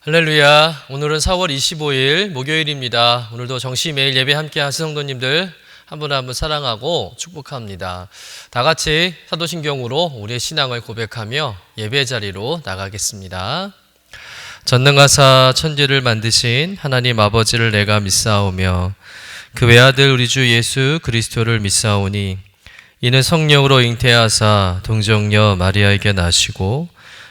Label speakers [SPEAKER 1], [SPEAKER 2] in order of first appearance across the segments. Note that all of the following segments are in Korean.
[SPEAKER 1] 할렐루야. 오늘은 4월 25일 목요일입니다. 오늘도 정시 매일 예배 함께 하신 성도님들 한 분 한 분 사랑하고 축복합니다. 다 같이 사도신경으로 우리의 신앙을 고백하며 예배 자리로 나가겠습니다. 전능하사 천지를 만드신 하나님 아버지를 내가 믿사오며 그 외아들 우리 주 예수 그리스도를 믿사오니 이는 성령으로 잉태하사 동정녀 마리아에게 나시고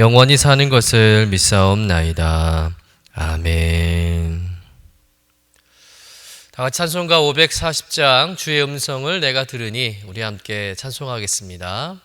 [SPEAKER 1] 영원히 사는 것을 믿사옵나이다. 아멘. 다 같이 찬송가 540장 주의 음성을 내가 들으니 우리 함께 찬송하겠습니다.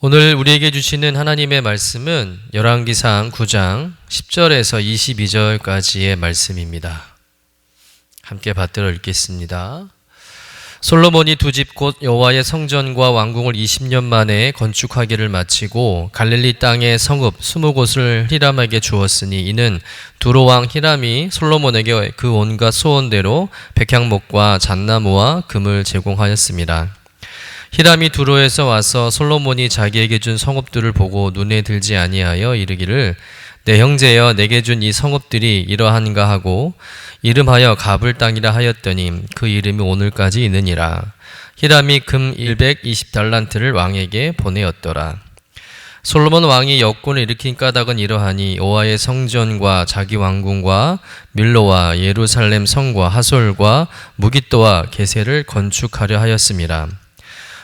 [SPEAKER 1] 오늘 우리에게 주시는 하나님의 말씀은 열왕기상 9장 10절에서 22절까지의 말씀입니다. 함께 받들어 읽겠습니다. 솔로몬이 두 집 곧 여호와의 성전과 왕궁을 20년 만에 건축하기를 마치고 갈릴리 땅의 성읍 20곳을 히람에게 주었으니 이는 두로 왕 히람이 솔로몬에게 그 온갖 소원대로 백향목과 잣나무와 금을 제공하였습니다. 히람이 두로에서 와서 솔로몬이 자기에게 준 성읍들을 보고 눈에 들지 아니하여 이르기를 내 형제여 내게 준 이 성읍들이 이러한가 하고 이름하여 가불 땅이라 하였더니 그 이름이 오늘까지 있느니라 히람이 금 120달란트를 왕에게 보내었더라
[SPEAKER 2] 솔로몬 왕이 역군을 일으킨 까닭은 이러하니 여호와의 성전과 자기 왕궁과 밀로와 예루살렘 성과 하솔과 무기또와 게세를 건축하려 하였습니다.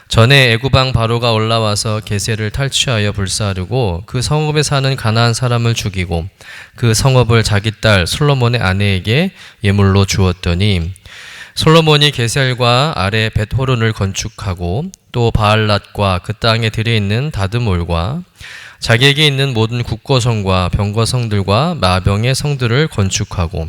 [SPEAKER 2] 전에 애구방 바로가 올라와서 게세를 탈취하여 불사르고 그 성읍에 사는 가나안 사람을 죽이고 그 성읍을 자기 딸 솔로몬의 아내에게 예물로 주었더니 솔로몬이 게셀과 아래 벳호론을 건축하고 또 바알랏과 그 땅에 들여있는 다드몰과 자기에게 있는 모든 국고성과 병거성들과 마병의 성들을 건축하고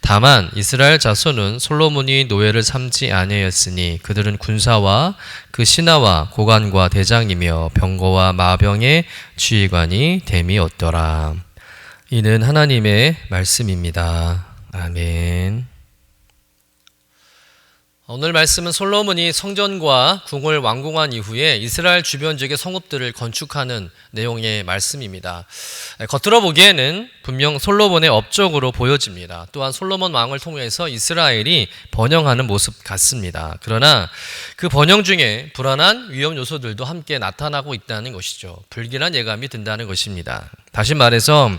[SPEAKER 2] 다만 이스라엘 자손은 솔로몬이 노예를 삼지 아니하였으니 그들은 군사와 그 신하와 고관과 대장이며 병거와 마병의 지휘관이 됨이었더라. 이는 하나님의 말씀입니다. 아멘. 오늘 말씀은 솔로몬이 성전과 궁을 완공한 이후에 이스라엘 주변 지역의 성읍들을 건축하는 내용의 말씀입니다. 겉으로 보기에는 분명 솔로몬의 업적으로 보여집니다. 또한 솔로몬 왕을 통해서 이스라엘이 번영하는 모습 같습니다. 그러나 그 번영 중에 불안한 위험 요소들도 함께 나타나고 있다는 것이죠. 불길한 예감이 든다는 것입니다. 다시 말해서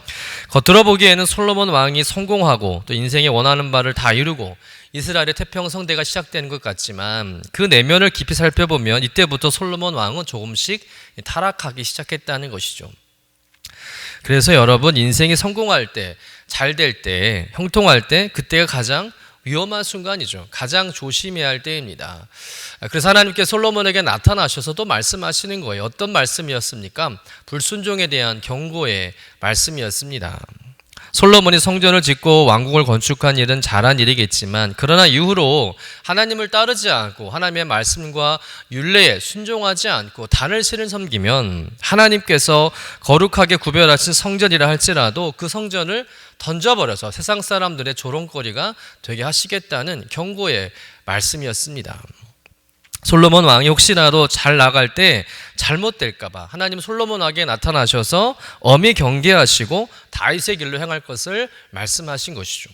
[SPEAKER 2] 겉으로 보기에는 솔로몬 왕이 성공하고 또 인생에 원하는 바를 다 이루고 이스라엘의 태평 성대가 시작되는 것 같지만 그 내면을 깊이 살펴보면 이때부터 솔로몬 왕은 조금씩 타락하기 시작했다는 것이죠. 그래서 여러분 인생이 성공할 때, 잘 될 때, 형통할 때 그때가 가장 위험한 순간이죠. 가장 조심해야 할 때입니다. 그래서 하나님께 솔로몬에게 나타나셔서 또 말씀하시는 거예요. 어떤 말씀이었습니까? 불순종에 대한 경고의 말씀이었습니다. 솔로몬이 성전을 짓고 왕궁을 건축한 일은 잘한 일이겠지만 그러나 이후로 하나님을 따르지 않고 하나님의 말씀과 윤례에 순종하지 않고 단을 신을 섬기면 하나님께서 거룩하게 구별하신 성전이라 할지라도 그 성전을 던져버려서 세상 사람들의 조롱거리가 되게 하시겠다는 경고의 말씀이었습니다. 솔로몬 왕이 혹시라도 잘 나갈 때 잘못될까봐 하나님 솔로몬 왕에 나타나셔서 엄히 경계하시고 다윗의 길로 행할 것을 말씀하신 것이죠.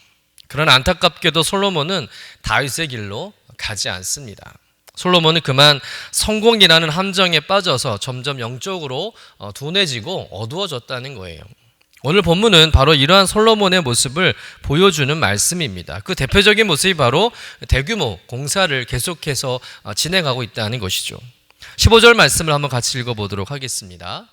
[SPEAKER 2] 그러나 안타깝게도 솔로몬은 다윗의 길로 가지 않습니다. 솔로몬은 그만 성공이라는 함정에 빠져서 점점 영적으로 어, 둔해지고 어두워졌다는 거예요. 오늘 본문은 바로 이러한 솔로몬의 모습을 보여주는 말씀입니다. 그 대표적인 모습이 바로 대규모 공사를 계속해서 어, 진행하고 있다는 것이죠. 15절 말씀을 한번 같이 읽어보도록 하겠습니다.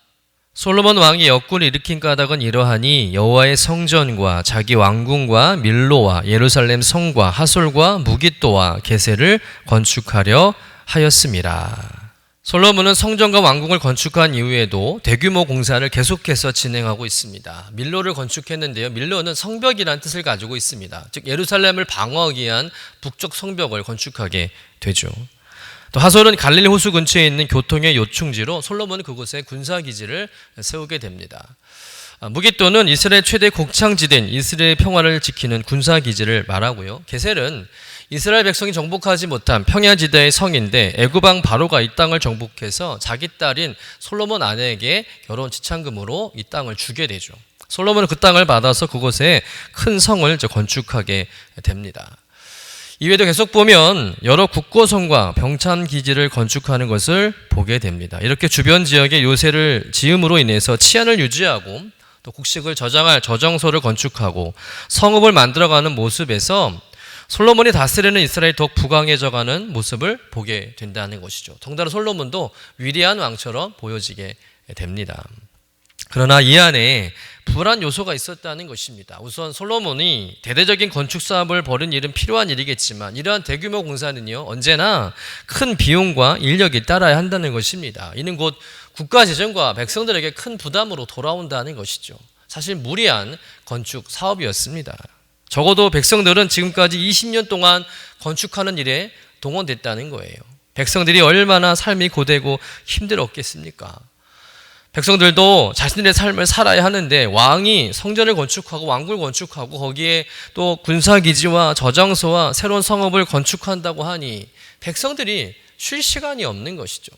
[SPEAKER 2] 솔로몬 왕이 역군을 일으킨 까닭은 이러하니 여호와의 성전과 자기 왕궁과 밀로와 예루살렘 성과 하솔과 무기또와 게세를 건축하려 하였습니다. 솔로몬은 성전과 왕궁을 건축한 이후에도 대규모 공사를 계속해서 진행하고 있습니다. 밀로를 건축했는데요. 밀로는 성벽이라는 뜻을 가지고 있습니다. 즉 예루살렘을 방어하기 위한 북쪽 성벽을 건축하게 되죠. 또 하솔은 갈릴리 호수 근처에 있는 교통의 요충지로 솔로몬은 그곳에 군사 기지를 세우게 됩니다. 아, 무기또는 이스라엘 최대 곡창지대인 이스라엘 평화를 지키는 군사 기지를 말하고요. 게셀은 이스라엘 백성이 정복하지 못한 평야 지대의 성인데 애굽왕 바로가 이 땅을 정복해서 자기 딸인 솔로몬 아내에게 결혼 지참금으로 이 땅을 주게 되죠. 솔로몬은 그 땅을 받아서 그곳에 큰 성을 건축하게 됩니다. 이외에도 계속 보면 여러 국고성과 병참 기지를 건축하는 것을 보게 됩니다. 이렇게 주변 지역에 요새를 지음으로 인해서 치안을 유지하고 또 곡식을 저장할 저정소를 건축하고 성읍을 만들어가는 모습에서 솔로몬이 다스리는 이스라엘이 더욱 부강해져가는 모습을 보게 된다는 것이죠. 동달아 솔로몬도 위대한 왕처럼 보여지게 됩니다. 그러나 이 안에 불안 요소가 있었다는 것입니다. 우선 솔로몬이 대대적인 건축 사업을 벌인 일은 필요한 일이겠지만 이러한 대규모 공사는요 언제나 큰 비용과 인력이 따라야 한다는 것입니다. 이는 곧 국가 재정과 백성들에게 큰 부담으로 돌아온다는 것이죠. 사실 무리한 건축 사업이었습니다. 적어도 백성들은 지금까지 20년 동안 건축하는 일에 동원됐다는 거예요. 백성들이 얼마나 삶이 고되고 힘들었겠습니까? 백성들도 자신들의 삶을 살아야 하는데 왕이 성전을 건축하고 왕궁을 건축하고 거기에 또 군사기지와 저장소와 새로운 성읍을 건축한다고 하니 백성들이 쉴 시간이 없는 것이죠.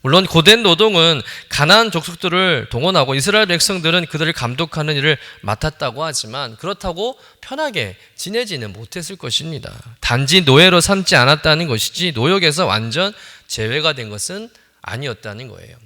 [SPEAKER 2] 물론 고된 노동은 가나안 족속들을 동원하고 이스라엘 백성들은 그들을 감독하는 일을 맡았다고 하지만 그렇다고 편하게 지내지는 못했을 것입니다. 단지 노예로 삼지 않았다는 것이지 노역에서 완전 제외가 된 것은 아니었다는 거예요.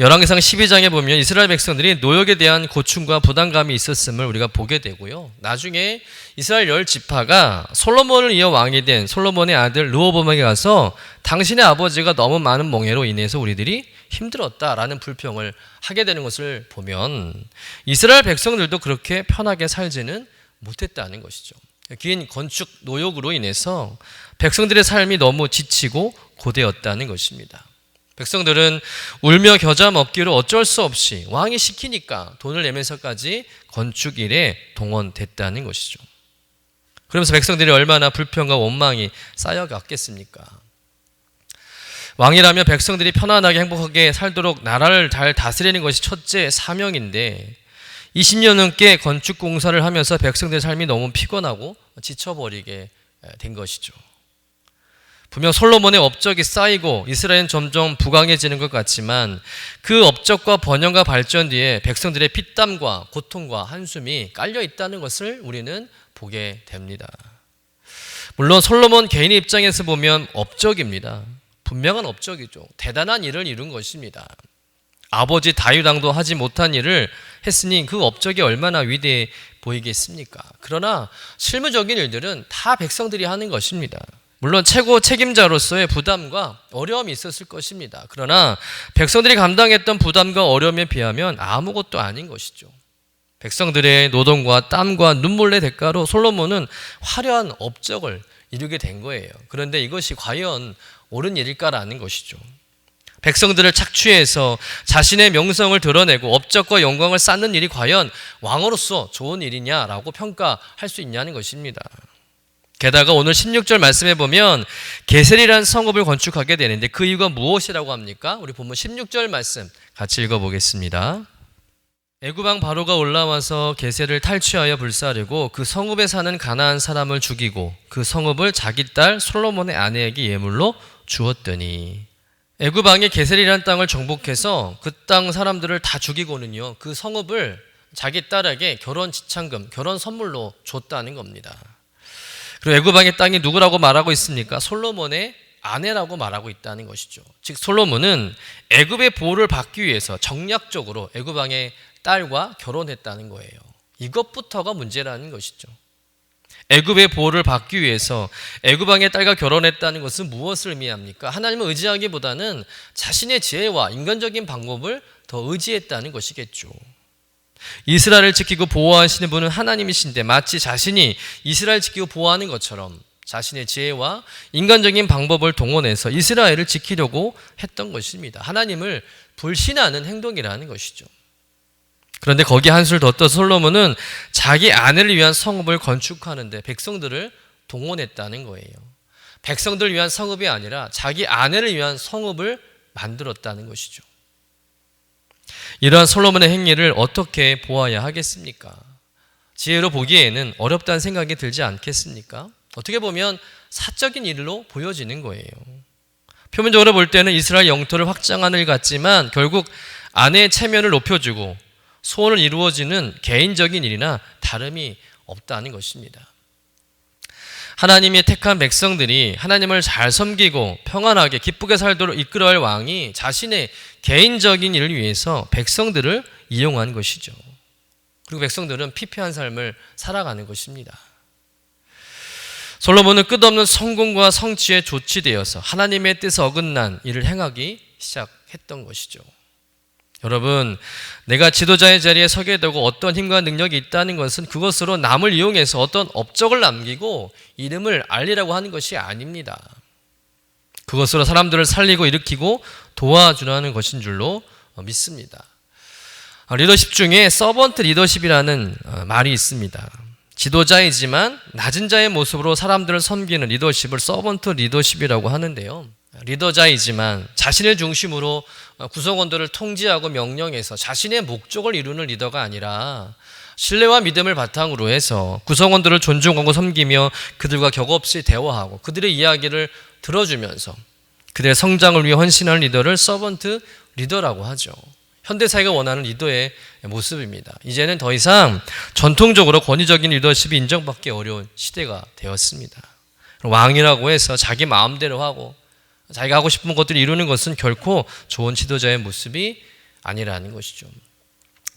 [SPEAKER 2] 열왕기상 12장에 보면 이스라엘 백성들이 노역에 대한 고충과 부담감이 있었음을 우리가 보게 되고요. 나중에 이스라엘 열 지파가 솔로몬을 이어 왕이 된 솔로몬의 아들 르호보암에게 가서 당신의 아버지가 너무 많은 몽해로 인해서 우리들이 힘들었다라는 불평을 하게 되는 것을 보면 이스라엘 백성들도 그렇게 편하게 살지는 못했다는 것이죠. 긴 건축 노역으로 인해서 백성들의 삶이 너무 지치고 고되었다는 것입니다. 백성들은 울며 겨자 먹기로 어쩔 수 없이 왕이 시키니까 돈을 내면서까지 건축 일에 동원됐다는 것이죠. 그러면서 백성들이 얼마나 불평과 원망이 쌓여갔겠습니까? 왕이라면 백성들이 편안하게 행복하게 살도록 나라를 잘 다스리는 것이 첫째 사명인데 20년 넘게 건축 공사를 하면서 백성들의 삶이 너무 피곤하고 지쳐버리게 된 것이죠. 분명 솔로몬의 업적이 쌓이고 이스라엘은 점점 부강해지는 것 같지만 그 업적과 번영과 발전 뒤에 백성들의 피땀과 고통과 한숨이 깔려 있다는 것을 우리는 보게 됩니다. 물론 솔로몬 개인의 입장에서 보면 업적입니다. 분명한 업적이죠. 대단한 일을 이룬 것입니다. 아버지 다윗왕도 하지 못한 일을 했으니 그 업적이 얼마나 위대해 보이겠습니까? 그러나 실무적인 일들은 다 백성들이 하는 것입니다. 물론 최고 책임자로서의 부담과 어려움이 있었을 것입니다. 그러나 백성들이 감당했던 부담과 어려움에 비하면 아무것도 아닌 것이죠. 백성들의 노동과 땀과 눈물의 대가로 솔로몬은 화려한 업적을 이루게 된 거예요. 그런데 이것이 과연 옳은 일일까라는 것이죠. 백성들을 착취해서 자신의 명성을 드러내고 업적과 영광을 쌓는 일이 과연 왕으로서 좋은 일이냐라고 평가할 수 있냐는 것입니다. 게다가 오늘 16절 말씀에 보면 게셀이라는 성읍을 건축하게 되는데 그 이유가 무엇이라고 합니까? 우리 본문 16절 말씀 같이 읽어 보겠습니다. 애구방 바로가 올라와서 게셀을 탈취하여 불사르고 그 성읍에 사는 가나안 사람을 죽이고 그 성읍을 자기 딸 솔로몬의 아내에게 예물로 주었더니 애구방이 게셀이라는 땅을 정복해서 그 땅 사람들을 다 죽이고는요 그 성읍을 자기 딸에게 결혼 지참금 결혼 선물로 줬다는 겁니다. 그리고 애굽왕의 땅이 누구라고 말하고 있습니까? 솔로몬의 아내라고 말하고 있다는 것이죠. 즉 솔로몬은 애굽의 보호를 받기 위해서 정략적으로 애굽 왕의 딸과 결혼했다는 거예요. 이것부터가 문제라는 것이죠. 애굽의 보호를 받기 위해서 애굽 왕의 딸과 결혼했다는 것은 무엇을 의미합니까? 하나님을 의지하기보다는 자신의 지혜와 인간적인 방법을 더 의지했다는 것이겠죠. 이스라엘을 지키고 보호하시는 분은 하나님이신데 마치 자신이 이스라엘 지키고 보호하는 것처럼 자신의 지혜와 인간적인 방법을 동원해서 이스라엘을 지키려고 했던 것입니다. 하나님을 불신하는 행동이라는 것이죠. 그런데 거기 한술 더 떠서 솔로몬은 자기 아내를 위한 성읍을 건축하는데 백성들을 동원했다는 거예요. 백성들을 위한 성읍이 아니라 자기 아내를 위한 성읍을 만들었다는 것이죠. 이러한 솔로몬의 행위를 어떻게 보아야 하겠습니까? 지혜로 보기에는 어렵다는 생각이 들지 않겠습니까? 어떻게 보면 사적인 일로 보여지는 거예요. 표면적으로 볼 때는 이스라엘 영토를 확장하는 일 같지만 결국 아내의 체면을 높여주고 소원을 이루어지는 개인적인 일이나 다름이 없다는 것입니다. 하나님이 택한 백성들이 하나님을 잘 섬기고 평안하게 기쁘게 살도록 이끌어갈 왕이 자신의 개인적인 일을 위해서 백성들을 이용한 것이죠. 그리고 백성들은 피폐한 삶을 살아가는 것입니다. 솔로몬은 끝없는 성공과 성취에 조치되어서 하나님의 뜻에 어긋난 일을 행하기 시작했던 것이죠. 여러분, 내가 지도자의 자리에 서게 되고 어떤 힘과 능력이 있다는 것은 그것으로 남을 이용해서 어떤 업적을 남기고 이름을 알리라고 하는 것이 아닙니다. 그것으로 사람들을 살리고 일으키고 도와주라는 것인 줄로 믿습니다. 리더십 중에 서번트 리더십이라는 말이 있습니다. 지도자이지만 낮은 자의 모습으로 사람들을 섬기는 리더십을 서번트 리더십이라고 하는데요. 리더자이지만 자신을 중심으로 구성원들을 통제하고 명령해서 자신의 목적을 이루는 리더가 아니라 신뢰와 믿음을 바탕으로 해서 구성원들을 존중하고 섬기며 그들과 격 없이 대화하고 그들의 이야기를 들어주면서 그들의 성장을 위해 헌신하는 리더를 서번트 리더라고 하죠. 현대 사회가 원하는 리더의 모습입니다. 이제는 더 이상 전통적으로 권위적인 리더십이 인정받기 어려운 시대가 되었습니다. 왕이라고 해서 자기 마음대로 하고 자기가 하고 싶은 것들을 이루는 것은 결코 좋은 지도자의 모습이 아니라는 것이죠.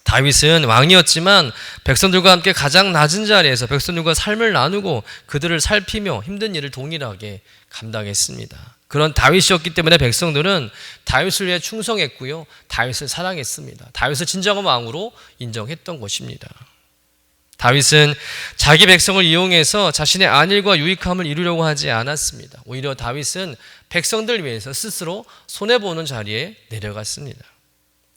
[SPEAKER 2] 다윗은 왕이었지만 백성들과 함께 가장 낮은 자리에서 백성들과 삶을 나누고 그들을 살피며 힘든 일을 동일하게 감당했습니다. 그런 다윗이었기 때문에 백성들은 다윗을 위해 충성했고요. 다윗을 사랑했습니다. 다윗을 진정한 왕으로 인정했던 것입니다. 다윗은 자기 백성을 이용해서 자신의 안일과 유익함을 이루려고 하지 않았습니다. 오히려 다윗은 백성들 위해서 스스로 손해보는 자리에 내려갔습니다.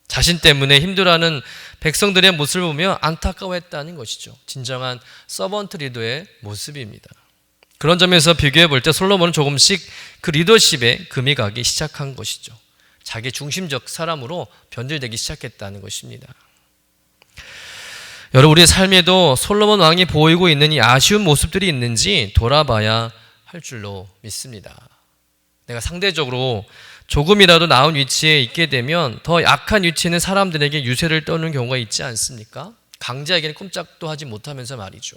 [SPEAKER 2] 자신 때문에 힘들어하는 백성들의 모습을 보며 안타까워했다는 것이죠. 진정한 서번트 리더의 모습입니다. 그런 점에서 비교해 볼 때 솔로몬은 조금씩 그 리더십에 금이 가기 시작한 것이죠. 자기 중심적 사람으로 변질되기 시작했다는 것입니다. 여러분 우리의 삶에도 솔로몬 왕이 보이고 있는 이 아쉬운 모습들이 있는지 돌아봐야 할 줄로 믿습니다. 내가 상대적으로 조금이라도 나은 위치에 있게 되면 더 약한 위치에 있는 사람들에게 유세를 떠는 경우가 있지 않습니까? 강자에게는 꼼짝도 하지 못하면서 말이죠.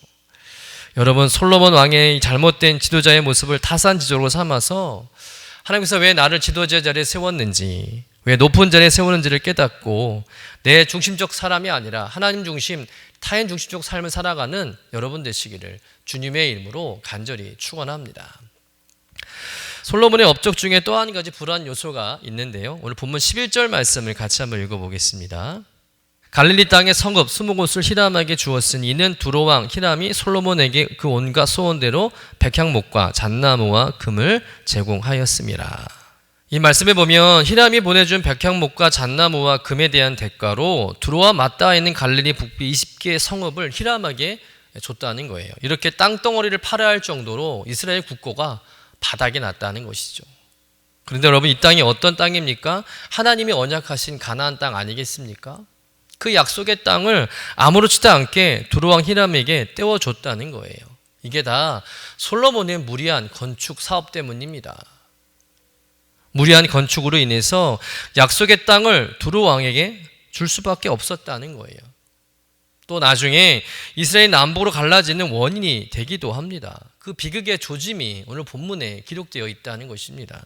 [SPEAKER 2] 여러분 솔로몬 왕의 잘못된 지도자의 모습을 타산지적으로 삼아서 하나님께서 왜 나를 지도자 자리에 세웠는지 왜 높은 자리에 세우는지를 깨닫고 내 중심적 사람이 아니라 하나님 중심 타인 중심적 삶을 살아가는 여러분 되시기를 주님의 이름으로 간절히 축원합니다. 솔로몬의 업적 중에 또 한 가지 불안 요소가 있는데요. 오늘 본문 11절 말씀을 같이 한번 읽어보겠습니다. 갈릴리 땅의 성읍 스무 곳을 히람에게 주었으니 이는 두로 왕 히람이 솔로몬에게 그 온갖 소원대로 백향목과 잣나무와 금을 제공하였습니다. 이 말씀에 보면 히람이 보내준 백향목과 잣나무와 금에 대한 대가로 두로와 맞닿아 있는 갈릴리 북비 20개의 성읍을 히람에게 줬다는 거예요. 이렇게 땅덩어리를 팔아야 할 정도로 이스라엘 국고가 바닥이 났다는 것이죠. 그런데 여러분 이 땅이 어떤 땅입니까? 하나님이 언약하신 가나안 땅 아니겠습니까? 그 약속의 땅을 아무렇지도 않게 두로왕 히람에게 떼어줬다는 거예요. 이게 다 솔로몬의 무리한 건축 사업 때문입니다. 무리한 건축으로 인해서 약속의 땅을 두로왕에게 줄 수밖에 없었다는 거예요. 또 나중에 이스라엘 남부로 갈라지는 원인이 되기도 합니다. 그 비극의 조짐이 오늘 본문에 기록되어 있다는 것입니다.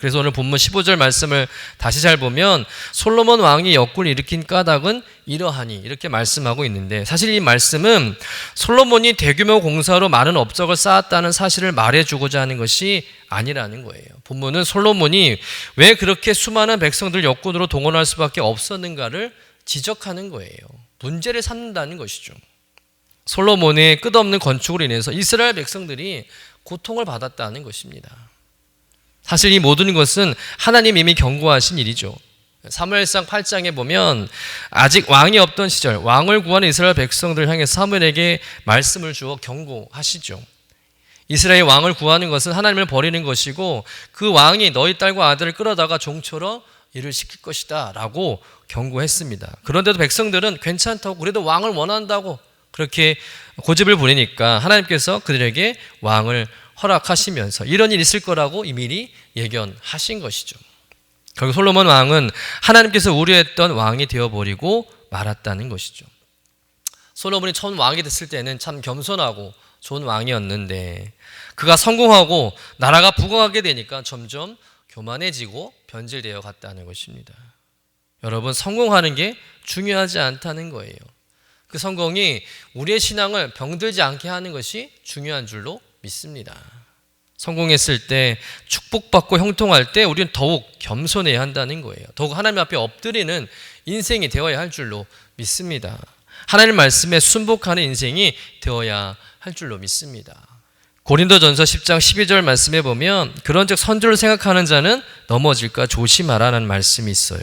[SPEAKER 2] 그래서 오늘 본문 15절 말씀을 다시 잘 보면 솔로몬 왕이 역군을 일으킨 까닭은 이러하니 이렇게 말씀하고 있는데 사실 이 말씀은 솔로몬이 대규모 공사로 많은 업적을 쌓았다는 사실을 말해주고자 하는 것이 아니라는 거예요. 본문은 솔로몬이 왜 그렇게 수많은 백성들 역군으로 동원할 수밖에 없었는가를 지적하는 거예요. 문제를 삼는다는 것이죠. 솔로몬의 끝없는 건축으로 인해서 이스라엘 백성들이 고통을 받았다는 것입니다. 사실 이 모든 것은 하나님 이미 경고하신 일이죠. 사무엘상 8장에 보면 아직 왕이 없던 시절 왕을 구하는 이스라엘 백성들 향해 사무엘에게 말씀을 주어 경고하시죠. 이스라엘 왕을 구하는 것은 하나님을 버리는 것이고 그 왕이 너희 딸과 아들을 끌어다가 종처럼 일을 시킬 것이다 라고 경고했습니다. 그런데도 백성들은 괜찮다고 그래도 왕을 원한다고 그렇게 고집을 부리니까 하나님께서 그들에게 왕을 허락하시면서 이런 일이 있을 거라고 이미 예견하신 것이죠. 결국 솔로몬 왕은 하나님께서 우려했던 왕이 되어버리고 말았다는 것이죠. 솔로몬이 처음 왕이 됐을 때는 참 겸손하고 좋은 왕이었는데 그가 성공하고 나라가 부강하게 되니까 점점 교만해지고 변질되어 갔다는 것입니다. 여러분 성공하는 게 중요하지 않다는 거예요. 그 성공이 우리의 신앙을 병들지 않게 하는 것이 중요한 줄로 믿습니다. 성공했을 때 축복받고 형통할 때 우리는 더욱 겸손해야 한다는 거예요. 더욱 하나님 앞에 엎드리는 인생이 되어야 할 줄로 믿습니다. 하나님 말씀에 순복하는 인생이 되어야 할 줄로 믿습니다. 고린도전서 10장 12절 말씀에 보면 그런즉 선주를 생각하는 자는 넘어질까 조심하라는 말씀이 있어요.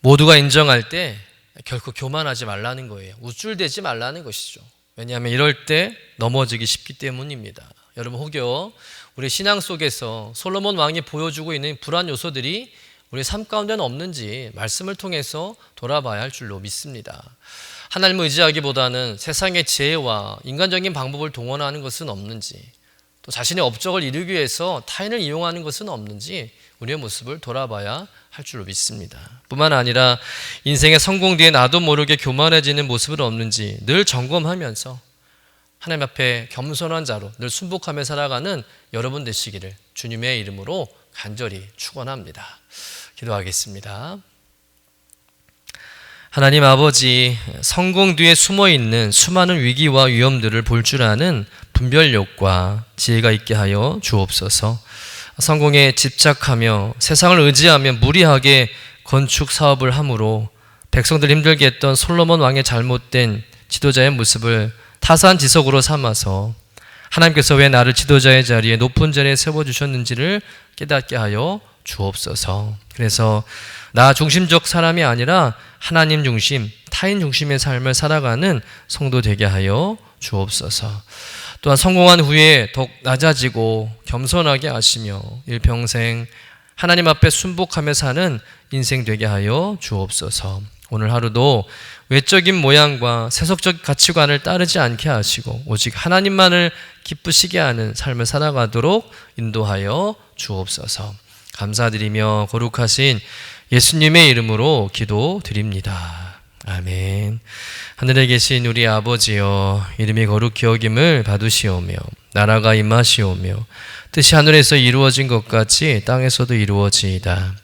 [SPEAKER 2] 모두가 인정할 때 결코 교만하지 말라는 거예요. 우쭐대지 말라는 것이죠. 왜냐하면 이럴 때 넘어지기 쉽기 때문입니다. 여러분 혹여 우리 신앙 속에서 솔로몬 왕이 보여주고 있는 불안 요소들이 우리 삶 가운데는 없는지 말씀을 통해서 돌아봐야 할 줄로 믿습니다. 하나님을 의지하기보다는 세상의 지혜와 인간적인 방법을 동원하는 것은 없는지 또 자신의 업적을 이루기 위해서 타인을 이용하는 것은 없는지 우리의 모습을 돌아봐야 할 줄로 믿습니다. 뿐만 아니라 인생의 성공 뒤에 나도 모르게 교만해지는 모습은 없는지 늘 점검하면서 하나님 앞에 겸손한 자로 늘 순복하며 살아가는 여러분 되시기를 주님의 이름으로 간절히 축원합니다. 기도하겠습니다. 하나님 아버지 성공 뒤에 숨어 있는 수많은 위기와 위험들을 볼 줄 아는 분별력과 지혜가 있게 하여 주옵소서. 성공에 집착하며 세상을 의지하며 무리하게 건축 사업을 함으로 백성들 힘들게 했던 솔로몬 왕의 잘못된 지도자의 모습을 타산 지석으로 삼아서 하나님께서 왜 나를 지도자의 자리에 높은 자리에 세워 주셨는지를 깨닫게 하여 주옵소서. 그래서 나 중심적 사람이 아니라 하나님 중심, 타인 중심의 삶을 살아가는 성도 되게 하여 주옵소서. 또한 성공한 후에 더욱 낮아지고 겸손하게 하시며 일평생 하나님 앞에 순복하며 사는 인생 되게 하여 주옵소서. 오늘 하루도 외적인 모양과 세속적 가치관을 따르지 않게 하시고 오직 하나님만을 기쁘시게 하는 삶을 살아가도록 인도하여 주옵소서. 감사드리며 거룩하신 예수님의 이름으로 기도드립니다. 아멘. 하늘에 계신 우리 아버지여 이름이 거룩히 여김을 받으시오며 나라가 임하시오며 뜻이 하늘에서 이루어진 것 같이 땅에서도 이루어지이다.